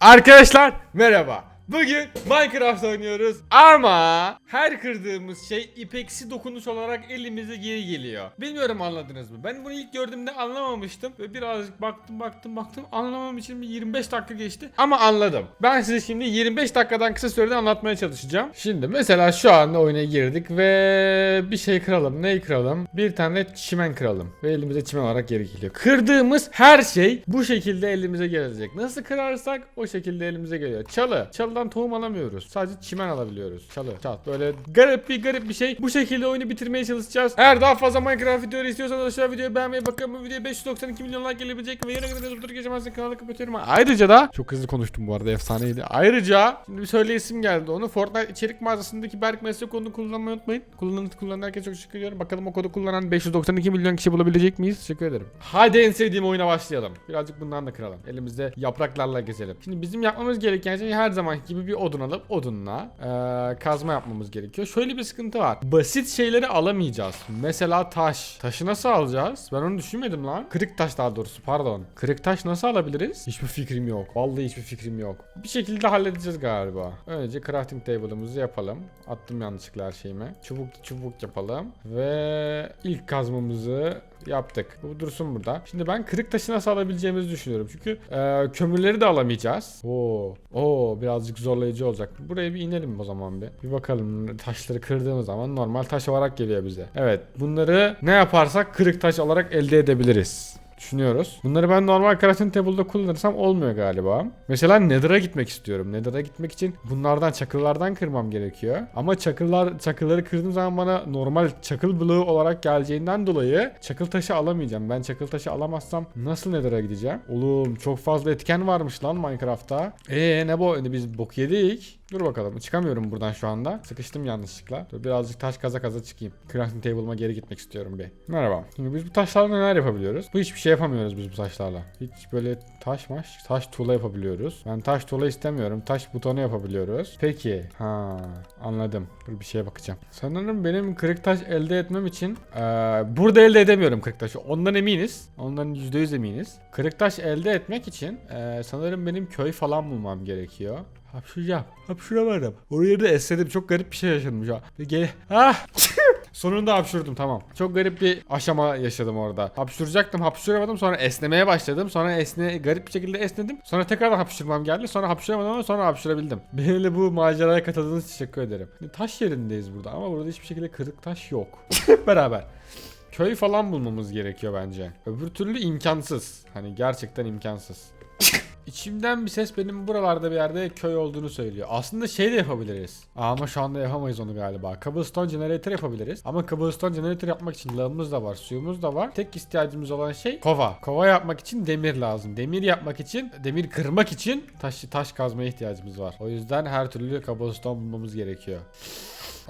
Arkadaşlar merhaba. Bugün Minecraft oynuyoruz ama her kırdığımız şey ipeksi dokunuş olarak elimize geri geliyor. Bilmiyorum anladınız mı? Ben bunu ilk gördüğümde anlamamıştım ve birazcık baktım baktım baktım anlamam için bir 25 dakika geçti ama anladım. Ben size şimdi 25 dakikadan kısa sürede anlatmaya çalışacağım. Şimdi mesela şu anda oyuna girdik ve bir şey kıralım. Neyi kıralım? Bir tane çimen kıralım ve elimize çimen olarak geri geliyor. Kırdığımız her şey bu şekilde elimize gelecek. Nasıl kırarsak o şekilde elimize geliyor. Çalı. Çalıdan tohum alamıyoruz. Sadece çimen alabiliyoruz. Çalı. Çal. Böyle garip bir garip bir şey. Bu şekilde oyunu bitirmeye çalışacağız. Eğer daha fazla Minecraft videoları istiyorsanız aşağı videoyu beğenmeyi bakın. Bu videoya 592 milyon like gelebilecek ve yarına kadar durdur geçemezsin kanalı kapatıyorum. Ayrıca da çok hızlı konuştum bu arada efsaneydi. Ayrıca şimdi bir söyleyesim geldi onu. Fortnite içerik mağazasındaki Berk Meslek kodunu kullanmayı unutmayın. Kullanın, kullanan herkese çok teşekkür ediyorum. Bakalım o kodu kullanan 592 milyon kişi bulabilecek miyiz? Teşekkür ederim. Hadi en sevdiğim oyuna başlayalım. Birazcık bundan da kıralım. Elimizde yapraklarla gezelim. Şimdi bizim yapmamız gereken şey her zaman gibi bir odun alıp odunla eee, kazma yapmamız gerekiyor. Şöyle bir sıkıntı var. Basit şeyleri alamayacağız. Mesela taş. Taşı nasıl alacağız? Ben onu düşünmedim lan. Kırık taş daha doğrusu pardon. Kırık taş nasıl alabiliriz? Hiçbir fikrim yok. Vallahi hiçbir fikrim yok. Bir şekilde halledeceğiz galiba. Önce crafting table'ımızı yapalım. Attım yanlışlıkla her şeyimi. Çubuk çubuk yapalım. Ve ilk kazmamızı yaptık. Bu dursun burada. Şimdi ben kırık taşı nasıl alabileceğimizi düşünüyorum. Çünkü e, kömürleri de alamayacağız. Oo, oo birazcık zorlayıcı olacak. Buraya bir inelim o zaman bir. Bir bakalım taşları kırdığımız zaman normal taş olarak geliyor bize. Evet bunları ne yaparsak kırık taş olarak elde edebiliriz düşünüyoruz. Bunları ben normal crafting table'da kullanırsam olmuyor galiba. Mesela Nether'a gitmek istiyorum. Nether'a gitmek için bunlardan çakıllardan kırmam gerekiyor. Ama çakıllar çakılları kırdığım zaman bana normal çakıl bloğu olarak geleceğinden dolayı çakıl taşı alamayacağım. Ben çakıl taşı alamazsam nasıl Nether'a gideceğim? Oğlum çok fazla etken varmış lan Minecraft'ta. Eee ne bu? Biz bok yedik. Dur bakalım. Çıkamıyorum buradan şu anda. Sıkıştım yanlışlıkla. Dur birazcık taş kaza kaza çıkayım. Crafting table'ıma geri gitmek istiyorum bir. Merhaba. Şimdi biz bu taşlarla neler yapabiliyoruz? Bu hiçbir şey yapamıyoruz biz bu taşlarla. Hiç böyle taş maş, taş tuğla yapabiliyoruz. Ben taş tuğla istemiyorum. Taş butonu yapabiliyoruz. Peki. Ha, anladım. Dur bir şeye bakacağım. Sanırım benim kırık taş elde etmem için eee, burada elde edemiyorum kırık taşı. Ondan eminiz. Ondan %100 eminiz. Kırık taş elde etmek için eee, sanırım benim köy falan bulmam gerekiyor. Hapşıracağım. Hapşıramadım. Oraya da esnedim. Çok garip bir şey yaşadım şu an. Bir Gel. Ah! Sonunda hapşurdum tamam. Çok garip bir aşama yaşadım orada. Hapşuracaktım hapşuramadım sonra esnemeye başladım. Sonra esne garip bir şekilde esnedim. Sonra tekrardan hapşırmam geldi. Sonra hapşıramadım ama sonra hapşırabildim. Benimle bu maceraya katıldığınız için teşekkür ederim. Taş yerindeyiz burada ama burada hiçbir şekilde kırık taş yok. Beraber. Köy falan bulmamız gerekiyor bence. Öbür türlü imkansız. Hani gerçekten imkansız. İçimden bir ses benim buralarda bir yerde köy olduğunu söylüyor. Aslında şey de yapabiliriz. Ama şu anda yapamayız onu galiba. Cobblestone generator yapabiliriz. Ama cobblestone generator yapmak için lağımız da var, suyumuz da var. Tek ihtiyacımız olan şey kova. Kova yapmak için demir lazım. Demir yapmak için, demir kırmak için taş taş kazmaya ihtiyacımız var. O yüzden her türlü cobblestone bulmamız gerekiyor.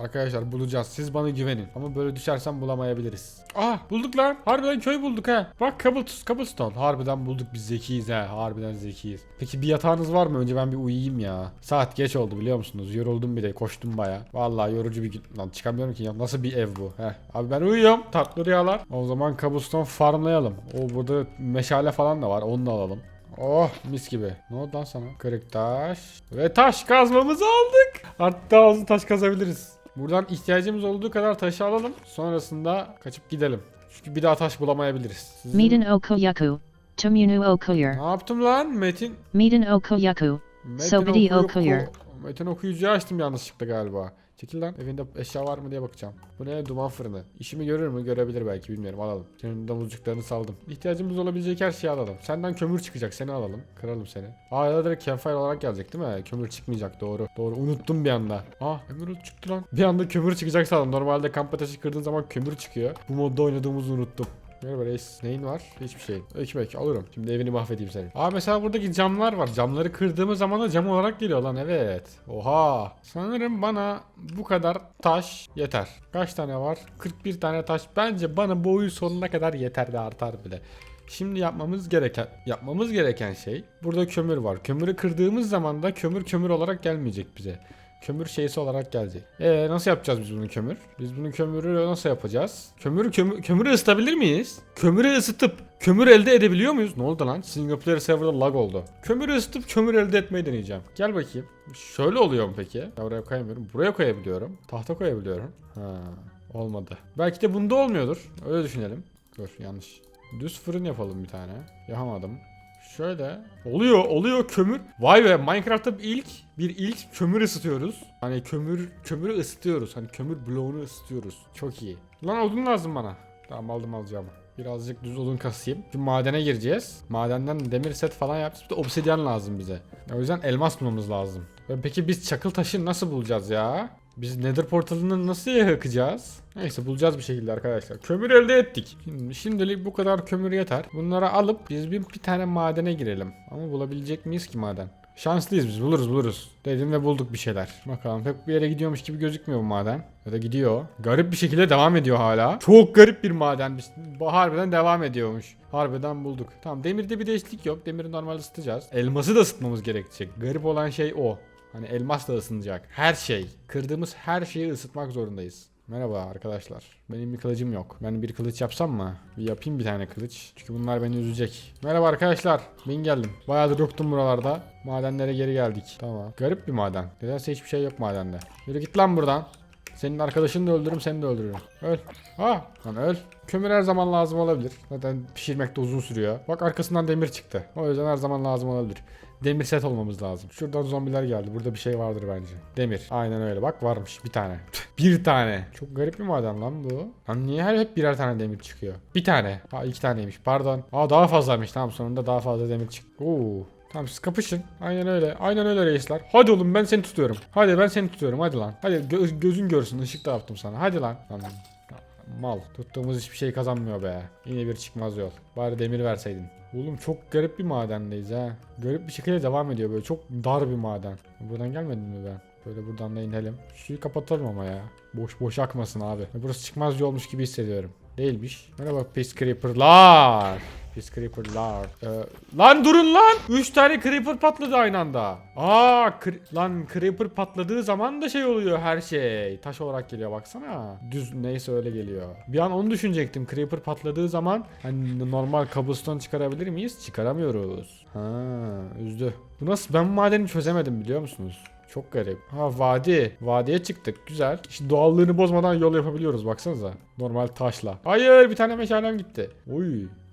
Arkadaşlar bulacağız. Siz bana güvenin. Ama böyle düşersem bulamayabiliriz. Ah bulduk lan. Harbiden köy bulduk ha. Bak Cobblestone. Cobblestone. Harbiden bulduk biz zekiyiz ha. Harbiden zekiyiz. Peki bir yatağınız var mı? Önce ben bir uyuyayım ya. Saat geç oldu biliyor musunuz? Yoruldum bir de. Koştum baya. Vallahi yorucu bir gün. Lan çıkamıyorum ki ya. Nasıl bir ev bu? Heh. Abi ben uyuyorum. Tatlı rüyalar. O zaman Cobblestone farmlayalım. O burada meşale falan da var. Onu da alalım. Oh mis gibi. Ne oldu lan sana? Kırık taş. Ve taş kazmamızı aldık. Hatta azı taş kazabiliriz. Buradan ihtiyacımız olduğu kadar taşı alalım. Sonrasında kaçıp gidelim. Çünkü bir daha taş bulamayabiliriz. Sizin- Medan Okoyaku. Tumunu Okoyer. Ne yaptım lan Metin? Medan Okoyaku. Metin Sobidi okuyu- okuyor. oku- Metin okuyucuyu açtım yanlışlıkla galiba. Çekil lan. Evinde eşya var mı diye bakacağım. Bu ne? Duman fırını. İşimi görür mü? Görebilir belki bilmiyorum. Alalım. Senin domuzcuklarını saldım. İhtiyacımız olabilecek her şeyi alalım. Senden kömür çıkacak. Seni alalım. Kıralım seni. Aa ya da direkt campfire olarak gelecek değil mi? Kömür çıkmayacak. Doğru. Doğru. Unuttum bir anda. Aa emerald çıktı lan. Bir anda kömür çıkacak sandım. Normalde kamp ateşi kırdığın zaman kömür çıkıyor. Bu modda oynadığımızı unuttum. Merhaba reis. Neyin var? Hiçbir şey. Ekmek alırım. Şimdi evini mahvedeyim senin. Aa mesela buradaki camlar var. Camları kırdığımız zaman da cam olarak geliyor lan. Evet. Oha. Sanırım bana bu kadar taş yeter. Kaç tane var? 41 tane taş. Bence bana bu oyun sonuna kadar yeter de artar bile. Şimdi yapmamız gereken yapmamız gereken şey burada kömür var. Kömürü kırdığımız zaman da kömür kömür olarak gelmeyecek bize. Kömür şeysi olarak gelecek. Ee nasıl yapacağız biz bunu kömür? Biz bunu kömürü nasıl yapacağız? Kömürü kömür, kömürü ısıtabilir miyiz? Kömürü ısıtıp kömür elde edebiliyor muyuz? Ne oldu lan? Single serverda lag oldu. Kömürü ısıtıp kömür elde etmeyi deneyeceğim. Gel bakayım. Şöyle oluyor mu peki? Ya Oraya koyamıyorum. Buraya koyabiliyorum. Tahta koyabiliyorum. Ha, olmadı. Belki de bunda olmuyordur. Öyle düşünelim. Dur yanlış. Düz fırın yapalım bir tane. Yapamadım. Şöyle. Oluyor, oluyor kömür. Vay be Minecraft'ta ilk bir ilk kömür ısıtıyoruz. Hani kömür kömürü ısıtıyoruz. Hani kömür bloğunu ısıtıyoruz. Çok iyi. Lan odun lazım bana. Tamam aldım alacağım. Birazcık düz odun kasayım. Şimdi madene gireceğiz. Madenden demir set falan yapacağız. Bir de obsidyen lazım bize. O yüzden elmas bulmamız lazım. Peki biz çakıl taşı nasıl bulacağız ya? Biz nether portalını nasıl yakacağız? Neyse bulacağız bir şekilde arkadaşlar. Kömür elde ettik. Şimdi, şimdilik bu kadar kömür yeter. Bunları alıp biz bir, bir tane madene girelim. Ama bulabilecek miyiz ki maden? Şanslıyız biz buluruz buluruz. Dedim ve bulduk bir şeyler. Bakalım pek bir yere gidiyormuş gibi gözükmüyor bu maden. Ya da gidiyor. Garip bir şekilde devam ediyor hala. Çok garip bir maden. Harbiden devam ediyormuş. Harbiden bulduk. Tamam demirde bir değişiklik yok. Demiri normal ısıtacağız. Elması da ısıtmamız gerekecek. Garip olan şey o. Hani elmas da ısınacak. Her şey. Kırdığımız her şeyi ısıtmak zorundayız. Merhaba arkadaşlar. Benim bir kılıcım yok. Ben bir kılıç yapsam mı? Bir yapayım bir tane kılıç. Çünkü bunlar beni üzecek. Merhaba arkadaşlar. Ben geldim. Bayağıdır yoktum buralarda. Madenlere geri geldik. Tamam. Garip bir maden. Nedense hiçbir şey yok madende. Yürü git lan buradan. Senin arkadaşını da öldürürüm, seni de öldürürüm. Öl. Ha, lan öl. Kömür her zaman lazım olabilir. Zaten pişirmek de uzun sürüyor. Bak arkasından demir çıktı. O yüzden her zaman lazım olabilir. Demir set olmamız lazım. Şuradan zombiler geldi. Burada bir şey vardır bence. Demir. Aynen öyle. Bak varmış. Bir tane. bir tane. Çok garip bir maden lan bu. Lan niye her hep birer tane demir çıkıyor? Bir tane. Ha iki taneymiş. Pardon. Aa daha fazlaymış. Tamam sonunda daha fazla demir çıktı. Oo. Tamam siz kapışın. Aynen öyle. Aynen öyle reisler. Hadi oğlum ben seni tutuyorum. Hadi ben seni tutuyorum. Hadi lan. Hadi gö- gözün görsün. Işık da yaptım sana. Hadi lan. Lan. Mal. Tuttuğumuz hiçbir şey kazanmıyor be. Yine bir çıkmaz yol. Bari demir verseydin. Oğlum çok garip bir madendeyiz ha. Garip bir şekilde devam ediyor böyle. Çok dar bir maden. Buradan gelmedim mi ben? Böyle buradan da inelim. Suyu kapatalım ama ya. Boş boş akmasın abi. Burası çıkmaz yolmuş gibi hissediyorum. Değilmiş. Merhaba pis creeper'lar. Pis creeper'lar. Ee, lan durun lan. 3 tane creeper patladı aynı anda. Aa lan creeper patladığı zaman da şey oluyor her şey. Taş olarak geliyor baksana. Düz neyse öyle geliyor. Bir an onu düşünecektim. Creeper patladığı zaman hani normal cobblestone çıkarabilir miyiz? Çıkaramıyoruz. Ha, üzdü. Bu nasıl? Ben bu madeni çözemedim biliyor musunuz? Çok garip. Ha vadi. Vadiye çıktık. Güzel. İşte doğallığını bozmadan yol yapabiliyoruz baksanıza. Normal taşla. Hayır bir tane meşalem gitti.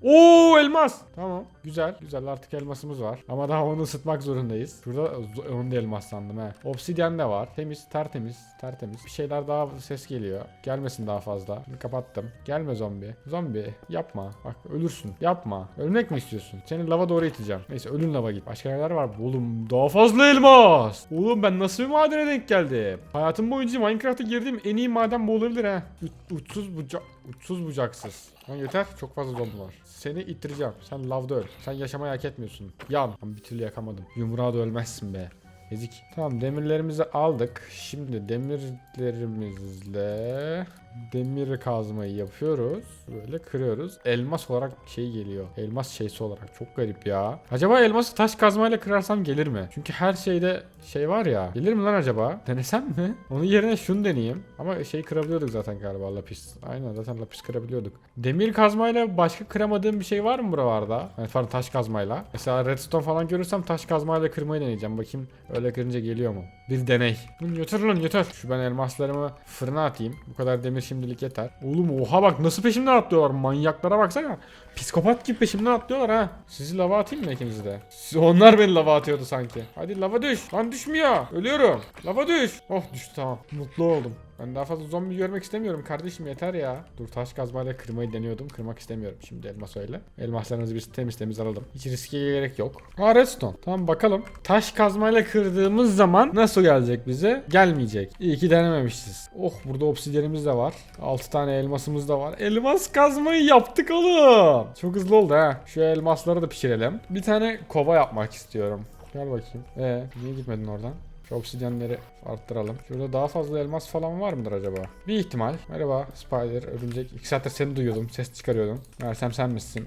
Oy. Oo elmas. Tamam. Güzel. Güzel artık elmasımız var. Ama daha onu ısıtmak zorundayız. Şurada onu da elmas sandım he. Obsidyen de var. Temiz, tertemiz, tertemiz. Bir şeyler daha ses geliyor. Gelmesin daha fazla. Şimdi kapattım. Gelme zombi. Zombi yapma. Bak ölürsün. Yapma. Ölmek mi istiyorsun? Seni lava doğru iteceğim. Neyse ölün lava git. Başka neler var? Oğlum daha fazla elmas. Oğlum ben nasıl bir madene denk geldim? Hayatım boyunca Minecraft'a girdiğim en iyi maden bu olabilir. Uç- uçsuz bucak uçsuz bucaksız. Lan yeter çok fazla zombi var. Seni ittireceğim. Sen lavda öl. Sen yaşamayı hak etmiyorsun. Yan. Lan Bir türlü yakamadım. Yumruğa da ölmezsin be. Ezik. Tamam demirlerimizi aldık. Şimdi demirlerimizle demir kazmayı yapıyoruz. Böyle kırıyoruz. Elmas olarak şey geliyor. Elmas şeysi olarak. Çok garip ya. Acaba elması taş kazmayla kırarsam gelir mi? Çünkü her şeyde şey var ya. Gelir mi lan acaba? Denesem mi? Onun yerine şunu deneyeyim. Ama şey kırabiliyorduk zaten galiba lapis. Aynen zaten lapis kırabiliyorduk. Demir kazmayla başka kıramadığım bir şey var mı buralarda? Yani pardon taş kazmayla. Mesela redstone falan görürsem taş kazmayla kırmayı deneyeceğim. Bakayım öyle kırınca geliyor mu? Bir deney. Yeter lan yeter. Şu ben elmaslarımı fırına atayım. Bu kadar demir şimdilik yeter. Oğlum oha bak nasıl peşimden atlıyorlar. Manyaklara baksana. Psikopat gibi peşimden atlıyorlar ha. Sizi lava atayım mı ikinizi de? Onlar beni lava atıyordu sanki. Hadi lava düş. Lan düşmüyor. Ölüyorum. Lava düş. Oh düştü tamam. Mutlu oldum. Ben daha fazla zombi görmek istemiyorum kardeşim yeter ya. Dur taş kazmayla kırmayı deniyordum. Kırmak istemiyorum şimdi elmas öyle. Elmaslarınızı biz temiz temiz alalım. Hiç riske gerek yok. Ha redstone. Tamam bakalım. Taş kazmayla kırdığımız zaman nasıl gelecek bize? Gelmeyecek. İyi ki denememişiz. Oh burada obsidyenimiz de var. 6 tane elmasımız da var. Elmas kazmayı yaptık oğlum. Çok hızlı oldu ha. Şu elmasları da pişirelim. Bir tane kova yapmak istiyorum. Gel bakayım. Ee, niye gitmedin oradan? Şu obsidyenleri arttıralım. Şurada daha fazla elmas falan var mıdır acaba? Bir ihtimal. Merhaba Spider, örümcek. İki saattir seni duyuyordum. Ses çıkarıyordum. Mersem sen misin?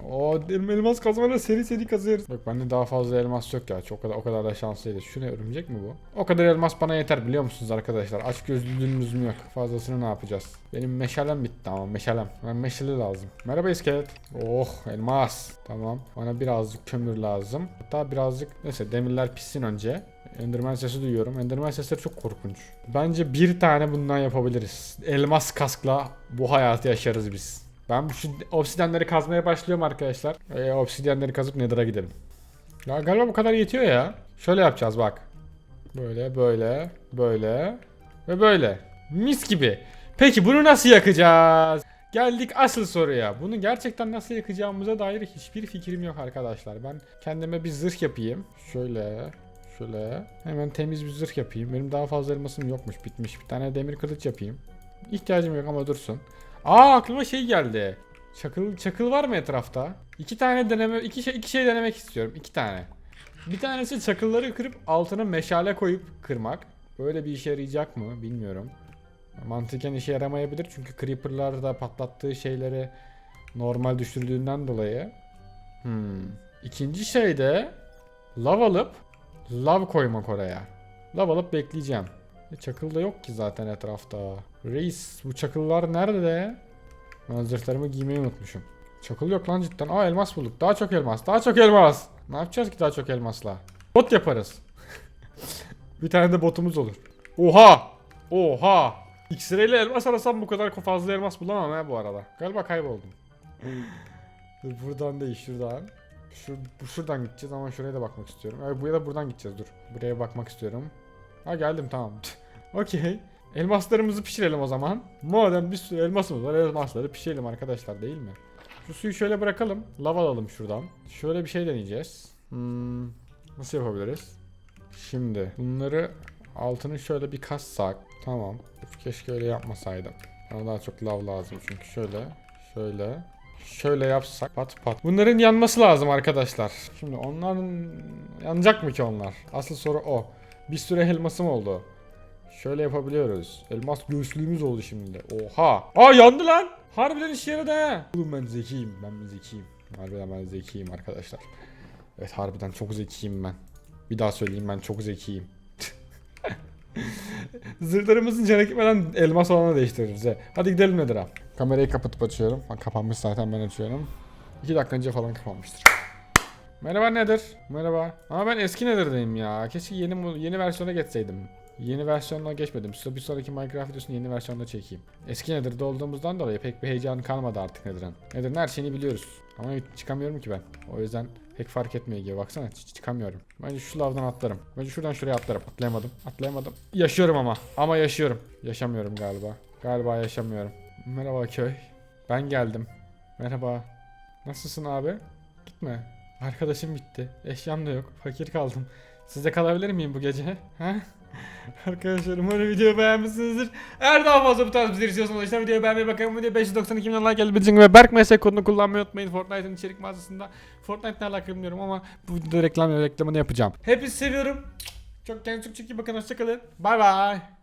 Elim elmas kazmayla seri seri kazıyoruz. Yok bende daha fazla elmas yok ya. Çok o kadar, o da şanslıydı. Şu ne örümcek mi bu? O kadar elmas bana yeter biliyor musunuz arkadaşlar? Aç gözlülüğümüz mü yok? Fazlasını ne yapacağız? Benim meşalem bitti ama meşalem. Ben meşale lazım. Merhaba iskelet. Oh elmas. Tamam. Bana birazcık kömür lazım. Hatta birazcık neyse demirler pişsin önce. Enderman sesi duyuyorum. Enderman sesleri çok korkunç. Bence bir tane bundan yapabiliriz. Elmas kaskla bu hayatı yaşarız biz. Ben şu obsidyenleri kazmaya başlıyorum arkadaşlar. E, obsidyenleri kazıp Nether'a gidelim. Ya galiba bu kadar yetiyor ya. Şöyle yapacağız bak. Böyle böyle böyle ve böyle. Mis gibi. Peki bunu nasıl yakacağız? Geldik asıl soruya. Bunu gerçekten nasıl yakacağımıza dair hiçbir fikrim yok arkadaşlar. Ben kendime bir zırh yapayım. Şöyle, şöyle. Hemen temiz bir zırh yapayım. Benim daha fazla elmasım yokmuş, bitmiş. Bir tane demir kılıç yapayım. İhtiyacım yok ama dursun. Aa aklıma şey geldi. Çakıl çakıl var mı etrafta? İki tane deneme, iki şey, iki şey denemek istiyorum. İki tane. Bir tanesi çakılları kırıp altına meşale koyup kırmak. Böyle bir işe yarayacak mı bilmiyorum. Mantıken işe yaramayabilir çünkü creeper'lar da patlattığı şeyleri normal düşürdüğünden dolayı. Hmm. İkinci şey de lav alıp lav koymak oraya. Lav alıp bekleyeceğim. E, çakıl da yok ki zaten etrafta. Reis bu çakıllar nerede? Ben giymeyi unutmuşum. Çakıl yok lan cidden. Aa elmas bulduk. Daha çok elmas. Daha çok elmas. Ne yapacağız ki daha çok elmasla? Bot yaparız. bir tane de botumuz olur. Oha! Oha! İle elmas arasam bu kadar fazla elmas bulamam ha bu arada. Galiba kayboldum. buradan değil şuradan. Şu, bu şuradan gideceğiz ama şuraya da bakmak istiyorum. Evet, bu ya da buradan gideceğiz dur. Buraya bakmak istiyorum. Ha geldim tamam. Okey. Elmaslarımızı pişirelim o zaman. Madem bir sürü elmasımız var elmasları pişirelim arkadaşlar değil mi? Şu suyu şöyle bırakalım. Lav alalım şuradan. Şöyle bir şey deneyeceğiz. Hmm, nasıl yapabiliriz? Şimdi bunları altını şöyle bir kassak. Tamam. Keşke öyle yapmasaydım. Bana daha çok lav lazım çünkü şöyle. Şöyle. Şöyle yapsak pat pat. Bunların yanması lazım arkadaşlar. Şimdi onların yanacak mı ki onlar? Asıl soru o. Bir sürü elmasım oldu. Şöyle yapabiliyoruz. Elmas göğüslüğümüz oldu şimdi. Oha. Aa yandı lan. Harbiden işe yaradı ha. Oğlum ben zekiyim. Ben zekiyim. Harbiden ben zekiyim arkadaşlar. Evet harbiden çok zekiyim ben. Bir daha söyleyeyim ben çok zekiyim. Zırhlarımızın canı elmas olanı değiştiririz he. Hadi gidelim nedir. Kamerayı kapatıp açıyorum. Ha, kapanmış zaten ben açıyorum. 2 dakika önce falan kapanmıştır. Merhaba nedir? Merhaba. Ama ben eski nedir'deyim ya. Keşke yeni yeni versiyona geçseydim. Yeni versiyonuna geçmedim. Size bir sonraki Minecraft videosunu yeni versiyonda çekeyim. Eski Nether'da olduğumuzdan dolayı pek bir heyecan kalmadı artık Nether'ın. Nether'ın her şeyini biliyoruz. Ama çıkamıyorum ki ben. O yüzden pek fark etmiyor gibi. Baksana hiç çıkamıyorum. Bence şu lavdan atlarım. Bence şuradan şuraya atlarım. Atlayamadım. Atlayamadım. Yaşıyorum ama. Ama yaşıyorum. Yaşamıyorum galiba. Galiba yaşamıyorum. Merhaba köy. Ben geldim. Merhaba. Nasılsın abi? Gitme. Arkadaşım gitti. Eşyam da yok. Fakir kaldım. Sizde kalabilir miyim bu gece? Ha? Arkadaşlar umarım videoyu beğenmişsinizdir. Eğer daha fazla bu tarz videoları istiyorsanız işte videoyu beğenmeyi bakın. Video 592 milyon like geldi ve Berk MS kodunu kullanmayı unutmayın. Fortnite'ın içerik mağazasında. Fortnite ne alaka bilmiyorum ama bu videoda reklam reklamını yapacağım. Hepinizi seviyorum. Çok kendinize çok çok iyi bakın. Hoşçakalın. Bay bay.